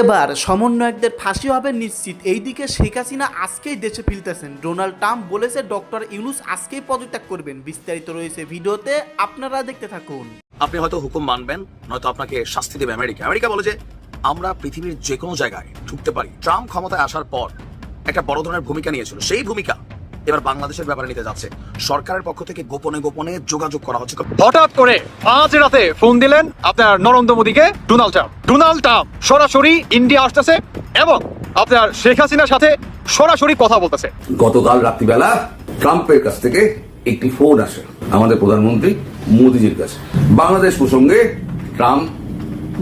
এবার সমন্বয়কদের ফাঁসি হবে নিশ্চিত। এইদিকে শেখ হাসিনা আজকেই দেশে ফিরতেছেন। ডোনাল্ড ট্রাম্প বলেছে, ডক্টর ইউনুস আজকেই পদত্যাগ করবেন। বিস্তারিত রয়েছে ভিডিওতে, আপনারা দেখতে থাকুন। আপনি হয়তো হুকুম মানবেন, নয়তো আপনাকে শাস্তি দেবে আমেরিকা। আমেরিকা বলে যে, আমরা পৃথিবীর যে কোনো জায়গায় ঢুকতে পারি। ট্রাম্প ক্ষমতায় আসার পর একটা বড় ধরনের ভূমিকা নিয়েছিল। সেই ভূমিকা এবার বাংলাদেশের ব্যাপারে নিতে যাচ্ছে। সরকারের পক্ষ থেকে গোপনে গোপনে যোগাযোগ করা হচ্ছে। হঠাৎ করে আজ রাতে ফোন দিলেন আপনার নরেন্দ্র মোদীকে ডোনাল্ড ট্রাম্প। ডোনাল্ড ট্রাম্প সরাসরি ইন্ডিয়া আসতেছে এবং আপনার শেখ হাসিনার সাথে সরাসরি কথা বলতেছে। গতকাল রাত্রিবেলা ট্রাম্পের কাছ থেকে একটি ফোন আসে আমাদের প্রধানমন্ত্রী মোদীজির কাছে। বাংলাদেশ প্রসঙ্গে ট্রাম্প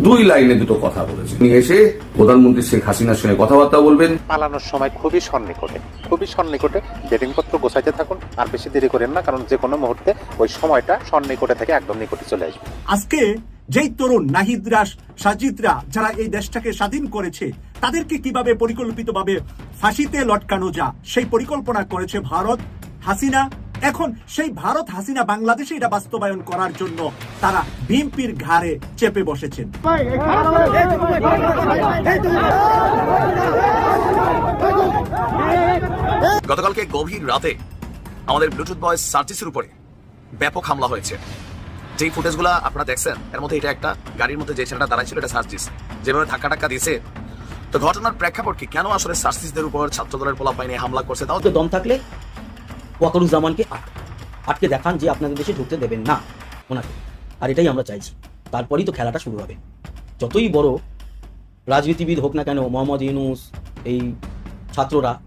দুই লাইনে দুটো কথা বলেছে। উনি এসে প্রধানমন্ত্রী শেখ হাসিনার সঙ্গে কথাবার্তা বলবেন। পালানোর সময় খুবই সন্নিকটে খুবই সন্নিকটে বেডিংপত্র গোছাইতে থাকুন আর বেশি দেরি করেন না কারণ যে কোনো মুহূর্তে ওই সময়টা সন্নিকটে থেকে একদম নিকটে চলে আসবে। আজকে যেই তরুণ নাহিদরা সাজিদরা যারা এই দেশটাকে স্বাধীন করেছে তাদেরকে কীভাবে পরিকল্পিতভাবে ফাঁসিতে লটকানো যা সেই পরিকল্পনা করেছে ভারত হাসিনা এখন সেই ভারত হাসিনা বাংলাদেশে এটা বাস্তবায়ন করার জন্য তারা বিএনপির ঘাড়ে চেপে বসেছেন। গতকালকে গভীর রাতে আমাদের ব্লুটুথ বয়েস সার্জিসের উপরে ব্যাপক হামলা হয়েছে। যেই ফুটেজগুলো আপনারা দেখছেন, এর মধ্যে এটা একটা গাড়ির মধ্যে যে ছেলেটা দাঁড়াইছিল এটা সার্জিস যেভাবে ধাক্কা টাক্কা দিয়েছে, তো ঘটনার প্রেক্ষাপট কি কেন আসলে সার্জিসদের উপর ছাত্র দলের পোলা পাইনি হামলা করছে, তাও তো দম থাকলে ওয়াকারুজ্জামানকে আট- আটকে দেখান যে আপনাদের দেশে ঢুকতে দেবেন না ওনাকে। আর এটাই আমরা চাইছি। তারপরেই তো খেলাটা শুরু হবে। যতই বড় রাজনীতিবিদ হোক না কেন, মোহাম্মদ ইউনুস, এই ছাত্ররা,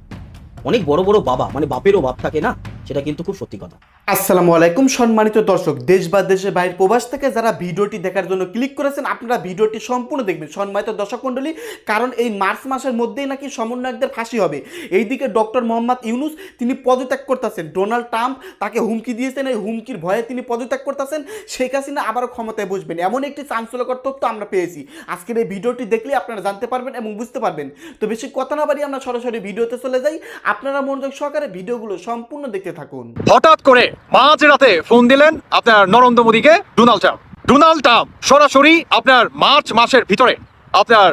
অনেক বড় বড় বাবা মানে বাপেরও বাপ থাকে না, সেটা কিন্তু খুব সত্যি কথা। আসসালামু আলাইকুম, সম্মানিত দর্শক, দেশ বা দেশের বাইরের প্রবাস থেকে যারা ভিডিওটি দেখার জন্য ক্লিক করেছেন, আপনারা ভিডিওটি সম্পূর্ণ দেখবেন। সম্মানিত দর্শক মণ্ডলী, কারণ এই মার্চ মাসের মধ্যেই নাকি সমন্বয়কদের ফাঁসি হবে। এইদিকে ডক্টর মোহাম্মদ ইউনুস, তিনি পদত্যাগ করতেছেন। ডোনাল্ড ট্রাম্প তাকে হুমকি দিয়েছেন, এই হুমকির ভয়ে তিনি পদত্যাগ করতেছেন। শেখ হাসিনা আবারও ক্ষমতায় বসবেন। এমন একটি চাঞ্চল্যকর তথ্য আমরা পেয়েছি। আজকের এই ভিডিওটি দেখলে আপনারা জানতে পারবেন এবং বুঝতে পারবেন। তো বেশি কথা না বাড়ি আমরা সরাসরি ভিডিওতে চলে যাই। আপনারা মনোযোগ সহকারে ভিডিওগুলো সম্পূর্ণ দেখতে থাকুন। হঠাৎ করে মাঝ রাতে ফোন দিলেন আপনার নরেন্দ্র মোদীকে ডোনাল্ড ট্রাম্প। ডোনাল্ড ট্রাম্প সরাসরি আপনার মার্চ মাসের ভিতরে আপনার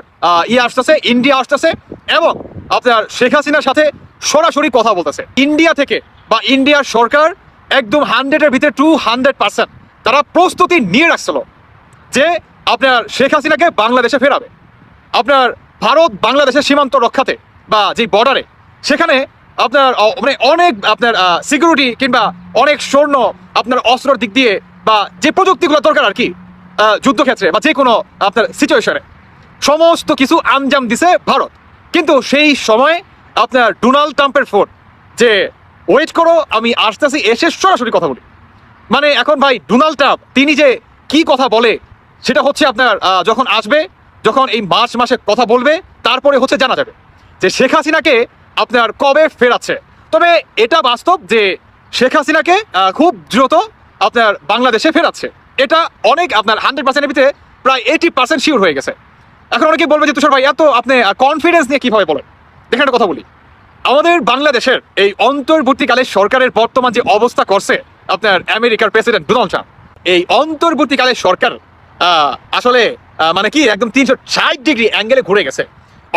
ইয়ে আসতেছে, ইন্ডিয়া আসতেছে এবং আপনার শেখ হাসিনার সাথে সরাসরি কথা বলতেছে। ইন্ডিয়া থেকে বা ইন্ডিয়ার সরকার একদম হান্ড্রেডের ভিতরে টু হান্ড্রেড পার্সেন্ট তারা প্রস্তুতি নিয়ে রাখছিল যে আপনার শেখ হাসিনাকে বাংলাদেশে ফেরাবে। আপনার ভারত বাংলাদেশের সীমান্ত রক্ষাতে বা যে বর্ডারে সেখানে আপনার মানে অনেক আপনার সিকিউরিটি কিংবা অনেক স্বর্ণ আপনার অস্ত্রর দিক দিয়ে বা যে প্রযুক্তিগুলো দরকার আর কি যুদ্ধক্ষেত্রে বা যে কোনো আপনার সিচুয়েশনে সমস্ত কিছু আঞ্জাম দিছে ভারত। কিন্তু সেই সময় আপনার ডোনাল্ড ট্রাম্পের ফোন যে ওয়েট করো, আমি আসতেছি, এসে সরাসরি কথা বলি। মানে এখন ভাই, ডোনাল্ড ট্রাম্প, তিনি যে কি কথা বলে, সেটা হচ্ছে আপনার যখন আসবে, যখন এই মার্চ মাসে কথা বলবে, তারপরে হচ্ছে জানা যাবে। যে শেখ হাসিনাকে আপনার কবে ফেরাচ্ছে? তবে এটা বাস্তব যে শেখ হাসিনাকে খুব দ্রুত আপনার বাংলাদেশে ফেরাচ্ছে। এটা অনেক আপনার হান্ড্রেড পার্সেন্টের ভিতরে প্রায় এইটি পার্সেন্ট শিওর হয়ে গেছে। এখন অনেকে বলবে যে, তুষার ভাই, এত আপনি কনফিডেন্স নিয়ে কীভাবে বলেন? দেখেন একটা কথা বলি। আমাদের বাংলাদেশের এই অন্তর্বর্তীকালে সরকারের বর্তমান যে অবস্থা করছে, আপনার আমেরিকার প্রেসিডেন্ট ডোনাল্ড ট্রাম্প, এই অন্তর্বর্তীকালে সরকার আসলে মানে কি, একদম তিনশো ষাট ডিগ্রি অ্যাঙ্গেলে ঘুরে গেছে।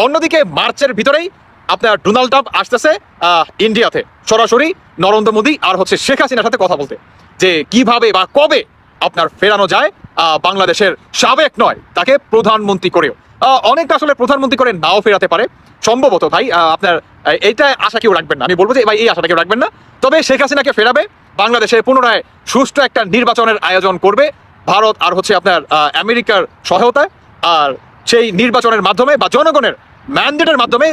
অন্যদিকে মার্চের ভিতরেই আপনার ডোনাল্ড ট্রাম্প আসতেছে ইন্ডিয়াতে। সরাসরি নরেন্দ্র মোদী আর হচ্ছে শেখ হাসিনার সাথে কথা বলতে। যে কীভাবে বা কবে আপনার ফেরানো যায় বাংলাদেশের সাবেক নয়, তাকে প্রধানমন্ত্রী করেও। অনেকটা আসলে প্রধানমন্ত্রী করে নাও ফেরাতে পারে। সম্ভবত ভাই আপনার এইটা আশা কেউ রাখবেন না। আমি বলব যে ভাই, এই আশাটা কেউ রাখবেন না। তবে শেখ হাসিনাকে ফেরাবে, বাংলাদেশে পুনরায় সুষ্ঠু একটা নির্বাচনের আয়োজন করবে। ভারত আর হচ্ছে আপনার আমেরিকার সহায়তায়। আর সেই নির্বাচনের মাধ্যমে বা জনগণের ম্যান্ডেটের মাধ্যমে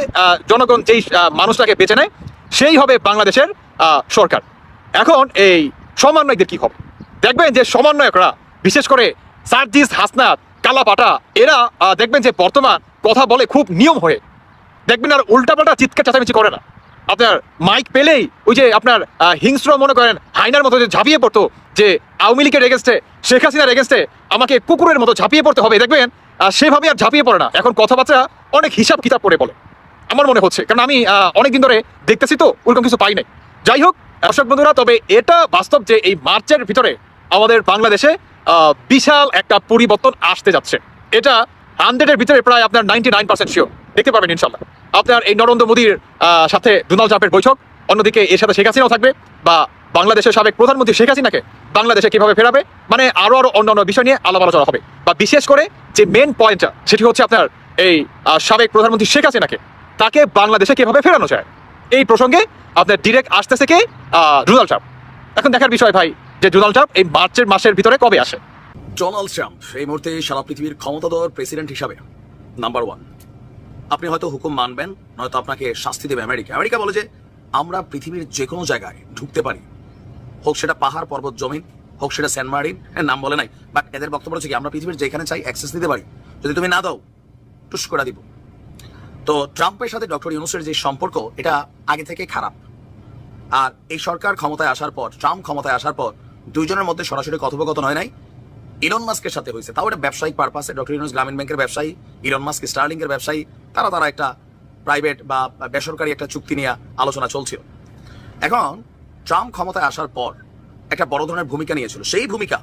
জনগণ যেই মানুষটাকে বেছে নেয়, সেই হবে বাংলাদেশের সরকার। এখন এই সমন্বয়কদের কি হবে দেখবেন যে সমন্বয়করা, বিশেষ করে সার্জিস, হাসনাত, কালাপাটা, এরা দেখবেন যে বর্তমান কথা বলে খুব নিয়ম হয়ে। দেখবেন আর উল্টাপাল্টা চিৎকার চেঁচামেচি করে না। আপনার মাইক পেলেই ওই যে আপনার হিংস্র মনে করেন, হাইনার মতো যে ঝাঁপিয়ে পড়তো, যে আওয়ামী লীগের এগেনস্টে শেখ হাসিনার এগেনস্টে আমাকে কুকুরের মতো ঝাঁপিয়ে পড়তে হবে। দেখবেন সেভাবে আর ঝাঁপিয়ে পড়ে না। এখন কথাবার্তা অনেক হিসাব কিতাব করে বলে। আমার মনে হচ্ছে। কারণ আমি অনেকদিন ধরে দেখতেছি তো, ওরকম কিছু পাই নাই। যাই হোক, দর্শক বন্ধুরা, তবে এটা বাস্তব যে এই মার্চের ভিতরে আমাদের বাংলাদেশে বিশাল একটা পরিবর্তন আসতে যাচ্ছে। এটা হান্ড্রেডের ভিতরে প্রায় আপনার নাইনটি নাইন পার্সেন্ট শিওর দেখতে পাবেন ইনশাল্লাহ। আপনার এই নরেন্দ্র মোদীর সাথে ডোনাল্ড ট্রাম্পের বৈঠক, অন্যদিকে এর সাথে শেখ হাসিনাও থাকবে, বা বাংলাদেশের সাবেক প্রধানমন্ত্রী শেখ হাসিনাকে বাংলাদেশে কীভাবে ফেরাবে? মানে আরও আরও অন্যান্য বিষয় নিয়ে আলাপ আলোচনা হবে। বা বিশেষ করে যে মেন পয়েন্টটা সেটি হচ্ছে আপনার এই সাবেক প্রধানমন্ত্রী শেখ হাসিনাকে তাকে বাংলাদেশে কীভাবে ফেরানো যায়? এই প্রসঙ্গে আপনার ডিরেক্ট আসতেছে কে? আহ, ডোনাল্ড ট্রাম্প। এখন দেখার বিষয় ভাই যে ডোনাল্ড ট্রাম্প এই মার্চের মাসের ভিতরে কবে আসে? ডোনাল্ড ট্রাম্প এই মুহূর্তে সারা পৃথিবীর ক্ষমতাধর প্রেসিডেন্ট হিসাবে নাম্বার ওয়ান আপনি হয়তো হুকুম মানবেন নয়তো আপনাকে শাস্তি দেবে আমেরিকা। আমেরিকা বলে যে আমরা পৃথিবীর যে কোনো জায়গায় ঢুকতে পারি। হোক সেটা পাহাড়, পর্বত, জমিন, হোক সেটা সেন্ট এর নাম বলে নাই। বাট এদের বক্তব্য হচ্ছে কি, আমরা পৃথিবীর যেখানে চাই অ্যাক্সেস দিতে পারি। যদি তুমি না দাও, টুস করে দিব। তো ট্রাম্পের সাথে ডক্টর ইউনুসের যে সম্পর্ক, এটা আগে থেকে খারাপ। আর এই সরকার ক্ষমতায় আসার পর, ট্রাম্প ক্ষমতায় আসার পর, দুইজনের মধ্যে সরাসরি কথোপকথন হয় নাই। ইলন মাস্কের সাথে হয়েছে। তাও এটা ব্যবসায়িক পারপাসে ডক্টর ইউনুস গ্রামীণ ব্যাংকের ব্যবসায়ী ইলন মাস্ক স্টার্লিং এর ব্যবসায়ী, তারা তারা একটা প্রাইভেট বা বেসরকারি একটা চুক্তি নিয়ে আলোচনা চলছিল। এখন ট্রাম্প ক্ষমতায় আসার পর একটা বড় ধরনের ভূমিকা নিয়েছিল। সেই ভূমিকা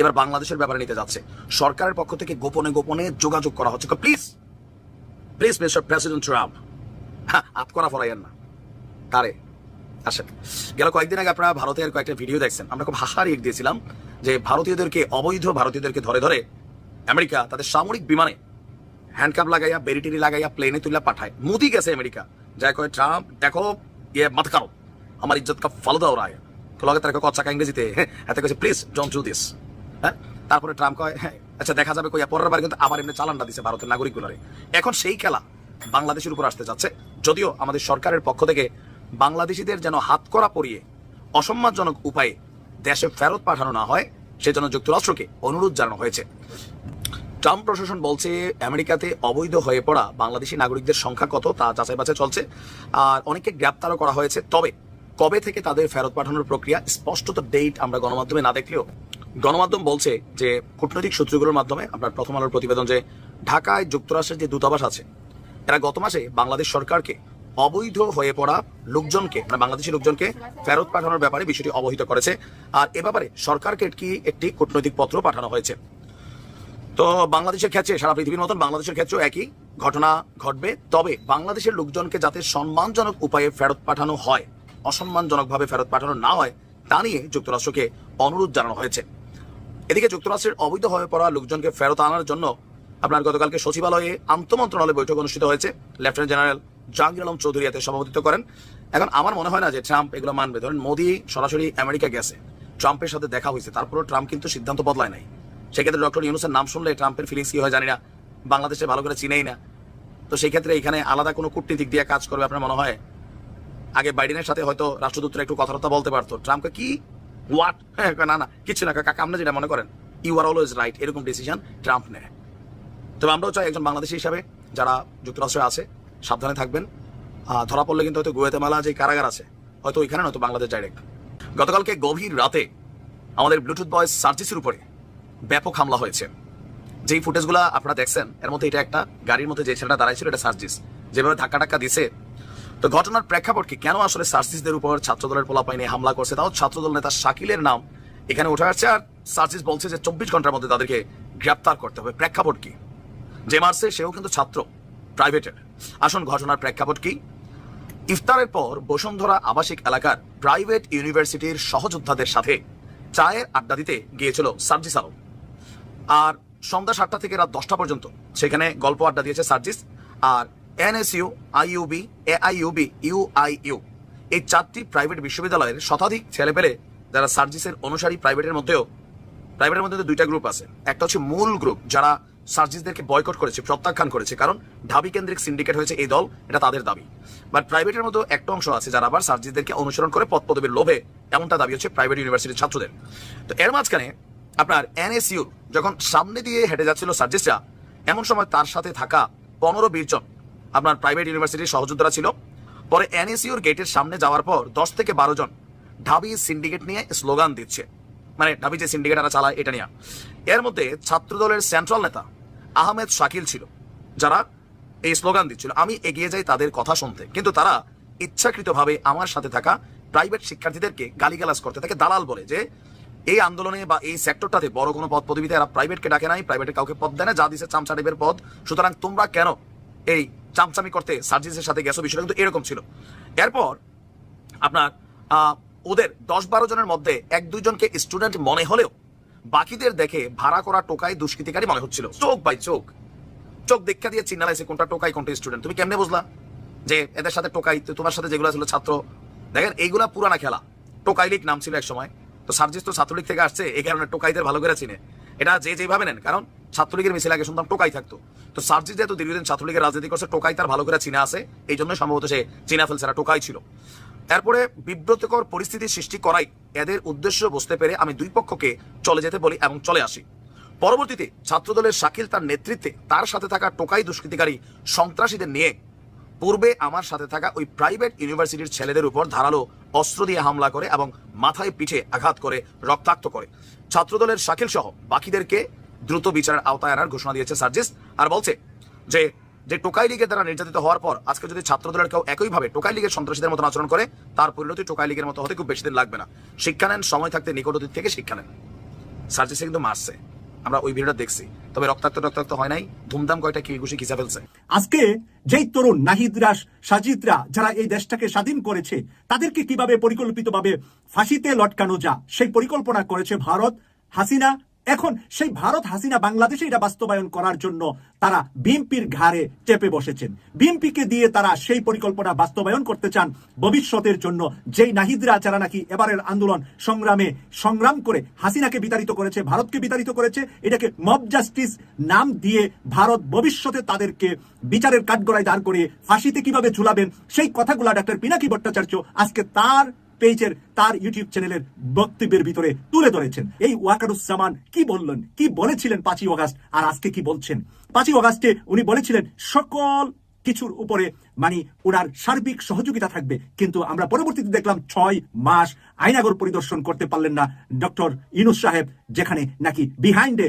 এবার বাংলাদেশের ব্যাপারে নিতে যাচ্ছে। সরকারের পক্ষ থেকে গোপনে গোপনে যোগাযোগ করা হচ্ছে। Please please, mister president Trump. হ্যাঁ আপ করা ফরাইয়েন না। তারে, আসেন। গেল কয়েকদিন আগে আপনারা ভারতের কয়েকটা ভিডিও দেখছেন। আমরা খুব হাসার ইক দিয়েছিলাম যে ভারতীয়দেরকে, অবৈধ ভারতীয়দেরকে ধরে ধরে আমেরিকা তাদের সামরিক বিমানে হ্যান্ডকাপ লাগাইয়া, বেরিটিরি লাগাইয়া, প্লেনে তুলে পাঠায়। মোদি গেছে আমেরিকা। যাই কয়, ট্রাম্প, দেখো ইয়ে মাত কারও আমার ইজ্জত ফল দাও রায়। লগে তার কচ্চা ইংরেজিতে। হ্যাঁ এতে প্লিজ ডোন্ট ডু দিস হ্যাঁ তারপরে ট্রাম্প কয় হ্যাঁ আচ্ছা দেখা যাবে কইয়া পরের বার কিন্তু আবার এমনি চালানটা দিছে ভারতের নাগরিকগুলারে। এখন সেই খেলা বাংলাদেশের উপর আসতে যাচ্ছে। যদিও আমাদের সরকারের পক্ষ থেকে বাংলাদেশিদের যেন হাত করা পরিয়ে অসম্মানজনক উপায়ে দেশে ফেরত পাঠানো না হয় সেজন্য যুক্তরাষ্ট্রকে অনুরোধ জানানো হয়েছে। ট্রাম্প প্রশাসন বলছে, আমেরিকাতে অবৈধ হয়ে পড়া বাংলাদেশি নাগরিকদের সংখ্যা কত তা যাচাই বাছাই চলছে। আর অনেকে গ্রেপ্তারও করা হয়েছে। তবে কবে থেকে তাদের ফেরত পাঠানোর প্রক্রিয়া? স্পষ্টত ডেট আমরা গণমাধ্যমে না দেখলেও গণমাধ্যম বলছে যে কূটনৈতিক সূত্রগুলোর মাধ্যমে আপনার প্রথম আলোর প্রতিবেদন যে ঢাকায় যুক্তরাষ্ট্রের যে দূতাবাস আছে, এরা গত মাসে বাংলাদেশ সরকারকে অবৈধ হয়ে পড়া লোকজনকে মানে বাংলাদেশি লোকজনকে ফেরত পাঠানোর ব্যাপারে বিষয়টি অবহিত করেছে। আর এ ব্যাপারে সরকারকে কি একটি কূটনৈতিক পত্র পাঠানো হয়েছে? তো বাংলাদেশের ক্ষেত্রে, সারা পৃথিবীর মতন বাংলাদেশের ক্ষেত্রেও একই ঘটনা ঘটবে। তবে বাংলাদেশের লোকজনকে যাতে সম্মানজনক উপায়ে ফেরত পাঠানো হয় অসম্মানজনকভাবে ফেরত পাঠানো না হয়, তা নিয়ে যুক্তরাষ্ট্রকে অনুরোধ জানানো হয়েছে। এদিকে যুক্তরাষ্ট্রের অবৈধ হয়ে পড়া লোকজনকে ফেরত আনার জন্য আপনার গতকালকে সচিবালয়ে আন্তমন্ত্রণালয় বৈঠক অনুষ্ঠিত হয়েছে। লেফটেন্যান্ট জেনারেল জাহাঙ্গীর আলম চৌধুরী এতে সভাপতিত্ব করেন। এখন আমার মনে হয় না যে ট্রাম্প এগুলো মানবে। ধরেন, মোদি সরাসরি আমেরিকা গেছে। ট্রাম্পের সাথে দেখা হয়েছে। তারপরেও ট্রাম্প কিন্তু সিদ্ধান্ত বদলায় নাই। সেক্ষেত্রে ডক্টর ইউনুসের নাম শুনলে ট্রাম্পের ফিলিংস কি হয় জানি না। বাংলাদেশে ভালো করে চিনেই না। তো সেই ক্ষেত্রে এখানে আলাদা কোনো কূটনীতিক দিয়ে কাজ করবে আপনার মনে হয়? আগে বাইডেনের সাথে হয়তো রাষ্ট্রদূতরা একটু কথাবার্তা বলতে পারতো। ট্রাম্পকে কি? হোয়াট হ্যাঁ না না, কিছু না, কাকা আপনি যেটা মনে করেন। ইউ আর অলওয়েজ রাইট এরকম ডিসিশন ট্রাম্প নেয়। তবে আমরাও চাই একজন বাংলাদেশি হিসাবে যারা যুক্তরাষ্ট্রে আছে, সাবধানে থাকবেন। ধরা পড়লে কিন্তু হয়তো গুয়েতেমালা যে কারাগার আছে, হয়তো ওইখানে নয়তো বাংলাদেশ ডাইরেক্ট গতকালকে গভীর রাতে আমাদের ব্লুটুথ বয়েস সার্জিসের উপরে ব্যাপক হামলা হয়েছে। যেই ফুটেজগুলো আপনারা দেখছেন, এর মধ্যে এটা একটা, গাড়ির মধ্যে যে ছেলেটা দাঁড়াইছিল এটা সার্জিস। যেভাবে ধাক্কা টাক্কা দিছে তো ঘটনার প্রেক্ষাপট কি কেন আসলে সার্জিসদের উপর ছাত্রদলের পোলাপাইনে হামলা করছে? তাও ছাত্রদল নেতা শাকিলের নাম এখানে উঠে আসছে আর সার্জিস বলছে যে চব্বিশ ঘণ্টার মধ্যে তাদেরকে গ্রেপ্তার করতে হবে। প্রেক্ষাপট কি? যে মারছে, সেও কিন্তু ছাত্র প্রাইভেটের আসুন ঘটনার প্রেক্ষাপট কি? ইফতারের পর বসুন্ধরা আবাসিক এলাকার প্রাইভেট ইউনিভার্সিটির সহযোদ্ধাদের সাথে চায়ের আড্ডা দিতে গিয়েছিল সার্জিস আলম। আর সন্ধ্যা সাতটা থেকে রাত দশটা পর্যন্ত সেখানে গল্প আড্ডা দিয়েছে সার্জিস। আর এনএসইউ, আইইউবি, এআইইউবি, ইউআইইউ এই চারটি প্রাইভেট বিশ্ববিদ্যালয়ের শতাধিক ছেলেপেলে যারা সার্জিসের অনুসারী প্রাইভেটের মধ্যেও প্রাইভেটের মধ্যে দুইটা গ্রুপ আছে। একটা হচ্ছে মূল গ্রুপ যারা সার্জিসদেরকে বয়কট করেছে, প্রত্যাখ্যান করেছে। কারণ ঢাবি কেন্দ্রিক সিন্ডিকেট হয়েছে এই দল, এটা তাদের দাবি। বাট প্রাইভেটের মধ্যে একটা অংশ আছে যারা আবার সার্জিসদেরকে অনুসরণ করে পদ পদবীর লোভে, এমনটা দাবি হচ্ছে প্রাইভেট ইউনিভার্সিটির ছাত্রদের। তো এর মাঝখানে আপনার এনএসইউ যখন সামনে দিয়ে হেঁটে যাচ্ছিল সার্জিসরা এমন সময় তার সাথে থাকা পনেরো বিশ জন আপনার প্রাইভেট ইউনিভার্সিটির সহযোদ্ধারা ছিল। পরে এনএসইউর গেটের সামনে যাওয়ার পর দশ থেকে বারো জন ঢাবি সিন্ডিকেট নিয়ে স্লোগান দিচ্ছে। মানে ঢাবি যে সিন্ডিকেট এরা চালায়, এটা নিয়ে। এর মধ্যে ছাত্রদলের সেন্ট্রাল নেতা আহমেদ শাকিল ছিল, যারা এই স্লোগান দিচ্ছিল, আমি এগিয়ে যাই তাদের কথা শুনতে। কিন্তু তারা ইচ্ছাকৃতভাবে আমার সাথে থাকা প্রাইভেট শিক্ষার্থীদেরকে গালিগালাজ করতে, তাকে দালাল বলে যে, এই আন্দোলনে বা এই সেক্টরটাতে বড় কোনো পদ পদবিতে এরা প্রাইভেটকে ডাকে নাই প্রাইভেটে কাউকে পদ দেয় না, যা দিছে চামচা টাইপের পদ। সুতরাং তোমরা কেন এই চামচামি করতে সার্জিসের সাথে গেছো, বিষয়টা কিন্তু এরকম ছিল। এরপর আপনার ওদের দশ বারো জনের মধ্যে এক দুইজনকে স্টুডেন্ট মনে হলেও বাকিদের দেখে ভাড়া করা টোকাই দুষ্কৃতিকারী মনে হচ্ছিল। চোখ বাই চোখ। চোখ দেখা দিয়ে চিন্নালাইছে কোনটা টোকাই কোনটা স্টুডেন্ট তুমি কেমনে বুঝলা যে এদের সাথে টোকাই তোমার সাথে যেগুলো ছিল ছাত্র, দেখেন এইগুলা পুরানা খেলা। টোকাই লীগ নাম ছিল এক সময়। তো সার্জিস তো ছাত্রলীগ থেকে আসছে, এই কারণে টোকাইদের ভালো করে চিনে। এটা যে যেভাবে নেন, কারণ ছাত্রলীগের মিছিল আগে শুনতাম টোকাই থাকতো। তো সার্জিস যেহেতু দীর্ঘদিন ছাত্রলীগের রাজনীতি করছে, টোকাই তার ভালো করে চিনা আছে, এই জন্য সম্ভবত সে চিনা ফেলছে টোকাই ছিল। এরপরে বিব্রতকর পরিস্থিতি সৃষ্টি করাই এদের উদ্দেশ্য বুঝতে পেরে আমি দুই পক্ষকে চলে যেতে বলি এবং চলে আসি। পরবর্তীতে ছাত্রদলের শাকিল তার নেতৃত্বে তার সাথে থাকা টোকাই দুষ্কৃতিকারী সন্ত্রাসীদের নিয়ে পূর্বে আমার সাথে থাকা ওই প্রাইভেট ইউনিভার্সিটির ছেলেদের উপর ধারালো অস্ত্র দিয়ে হামলা করে এবং মাথায় পিঠে আঘাত করে, রক্তাক্ত করে। ছাত্রদলের শাকিল সহ বাকিদেরকে দ্রুত বিচারের আওতায় আনার ঘোষণা দিয়েছে সার্জিস। আর বলছে যে যে টোকাই লীগের দ্বারা নির্যাতিত হওয়ার পর আজকে যদি ছাত্রদলের কেউ একইভাবে টোকাই লীগের সন্ত্রাসীদের মতো আচরণ করে, তার পরিণতি টোকাই লীগের মতো হতে খুব বেশি দিন লাগবে না। শিক্ষা নেন, সময় থাকতে নিকট অতীত থেকে শিক্ষা নেন। সার্জিসে কিন্তু মারছে। আমরা ওই ভিডিওটা দেখছি। তবে রক্তাক্ত রক্তাক্ত হয় নাই, ধুমধাম কয়টা কি ঘুষি খিচা ফেলছে। আজকে যেই তরুণ নাহিদরা সাজিদরা যারা এই দেশটাকে স্বাধীন করেছে, তাদেরকে কীভাবে পরিকল্পিতভাবে ফাঁসিতে লটকানো যা সেই পরিকল্পনা করেছে ভারত হাসিনা এখন সেই ভারত হাসিনা বাংলাদেশে এটা বাস্তবায়ন করার জন্য তারা বিএনপির ঘাড়ে চেপে বসেছেন। বিএনপিকে দিয়ে তারা সেই পরিকল্পনা বাস্তবায়ন করতে চান ভবিষ্যতের জন্য। যেই নাহিদরা যারা নাকি এবারের আন্দোলন সংগ্রামে সংগ্রাম করে হাসিনাকে বিতাড়িত করেছে, ভারতকে বিতাড়িত করেছে। এটাকে মব জাস্টিস নাম দিয়ে ভারত ভবিষ্যতে তাদেরকে বিচারের কাঠগড়ায় দাঁড় করে ফাঁসিতে কীভাবে ঝুলাবেন, সেই কথাগুলা ডাক্তার পিনাকি ভট্টাচার্য আজকে তার পেজের তার ইউটিউব চ্যানেলের বক্তব্যের ভিতরে তুলে ধরেছেন। এই ওয়াকারুজ্জামান কি বললেন? কি বলেছিলেন পাঁচই অগাস্ট? আর আজকে কি বলছেন? পাঁচই অগাস্টে উনি বলেছিলেন, সকল কিছুর উপরে মানে ওনার সার্বিক সহযোগিতা থাকবে। কিন্তু আমরা পরবর্তীতে দেখলাম ছয় মাস আইনাগর পরিদর্শন করতে পারলেন না ডক্টর ইনুস সাহেব, যেখানে নাকি বিহাইন্ডে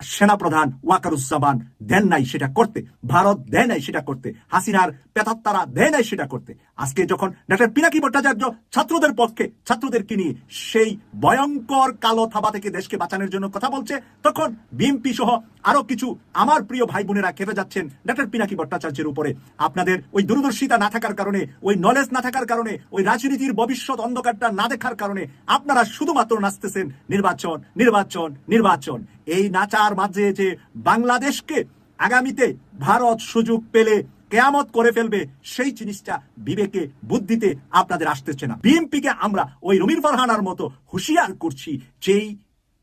সেনাপ্রধান ওয়াকারুজ্জামান দেন নাই সেটা করতে, ভারত দেয় নাই সেটা করতে, হাসিনার পেতাত্তারা দেয় নাই সেটা করতে। আজকে যখন ডাক্তার পিনাকি ভট্টাচার্য ছাত্রদের পক্ষে, ছাত্রদেরকে নিয়ে সেই ভয়ঙ্কর কালো থাবা থেকে দেশকে বাঁচানোর জন্য কথা বলছে, তখন বিএমপি সহ আরও কিছু আমার প্রিয় ভাই বোনেরা খেপে যাচ্ছেন ডাক্তার পিনাকি ভট্টাচার্যের উপরে। আপনাদের ওই দূরদর্শিতা না থাকার কারণে, ওই নলেজ না থাকার কারণে, ওই রাজনীতির ভবিষ্যৎ অন্ধকারটা না দেখার কারণে আপনারা শুধুমাত্র নাচতেছেন, নির্বাচন নির্বাচন নির্বাচন। এই নাচার মাঝে যে বাংলাদেশকে আগামীতে ভারত সুযোগ পেলে কেয়ামত করে ফেলবে সেই জিনিসটা বিবেকে, বুদ্ধিতে আপনাদের আসতেছে না। বিএনপিকে আমরা ওই রমির ফারহানার মতো হুঁশিয়ার করছি, যেই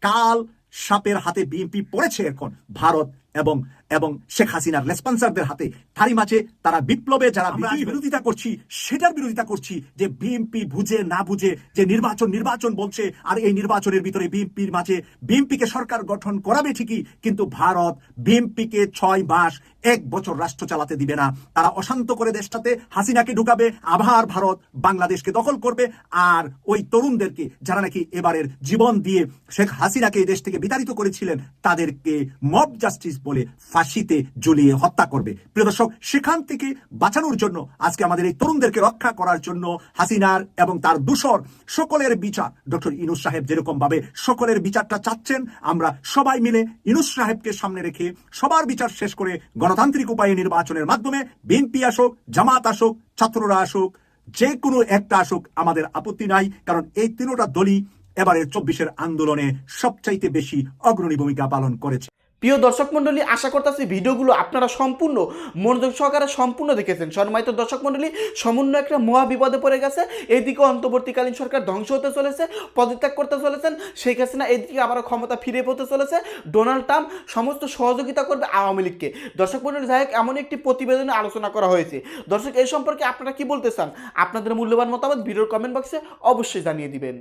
কাল সাপের হাতে বিএনপি পড়েছে এখন, ভারত এবং এবং শেখ হাসিনার রেসপন্সারদের হাতে তারই মাঝে তারা বিপ্লবে যারা বিরোধিতা করছি সেটার বিরোধিতা করছি যে বিএনপি বুঝে না বুঝে যে নির্বাচন নির্বাচন বলছে আর এই নির্বাচনের ভিতরে বিএনপির মাঝে বিএনপিকে সরকার গঠন করাবে ঠিকই কিন্তু ভারত বিএনপিকে ছয় মাস এক বছর রাষ্ট্র চালাতে দিবে না। তারা অশান্ত করে দেশটাতে হাসিনাকে ঢুকাবে আবার ভারত বাংলাদেশকে দখল করবে আর ওই তরুণদেরকে যারা নাকি এবারের জীবন দিয়ে শেখ হাসিনাকে এই দেশ থেকে বিতাড়িত করেছিলেন তাদেরকে মব জাস্টিস বলে ফাঁসিতে ঝুলিয়ে হত্যা করবে। প্রিয় দর্শক, সেখান থেকে বাঁচানোর জন্য আজকে আমাদের এই তরুণদেরকে রক্ষা করার জন্য হাসিনার এবং তার দূষর সকলের বিচার। ডক্টর ইনুস সাহেব যেরকম ভাবে সকলের বিচারটা চাচ্ছেন, আমরা সবাই মিলে ইনুস সাহেবকে সামনে রেখে সবার বিচার শেষ করে গণতান্ত্রিক উপায়ে নির্বাচনের মাধ্যমে বিএনপি আসুক, জামাত আসুক, ছাত্ররা আসুক যে কোনো একটা আসুক, আমাদের আপত্তি নাই, কারণ এই তিনোটা দলই এবারের চব্বিশের আন্দোলনে সবচাইতে বেশি অগ্রণী ভূমিকা পালন করেছে। প্রিয় দর্শক মণ্ডলী, আশা করতেছি ভিডিওগুলো আপনারা সম্পূর্ণ মনোযোগ সহকারে সম্পূর্ণ দেখেছেন। সম্মানিত দর্শক মণ্ডলী, সমন্বয় একটা মহা বিপদে পড়ে গেছে। এদিকে অন্তর্বর্তীকালীন সরকার ধ্বংস হতে চলেছে, পদত্যাগ করতে চলেছেন। শেখ হাসিনা এদিকে আবার ক্ষমতা ফিরে পেতে চলেছে। ডোনাল্ড ট্রাম্প সমস্ত সহযোগিতা করবে আওয়ামী লীগকে। দর্শক মণ্ডলী, যাই হোক, এমন একটি প্রতিবেদনে আলোচনা করা হয়েছে। দর্শক, এই সম্পর্কে আপনারা কি বলতে চান? আপনাদের মূল্যবান মতামত ভিডিওর কমেন্ট বক্সে অবশ্যই জানিয়ে দিবেন।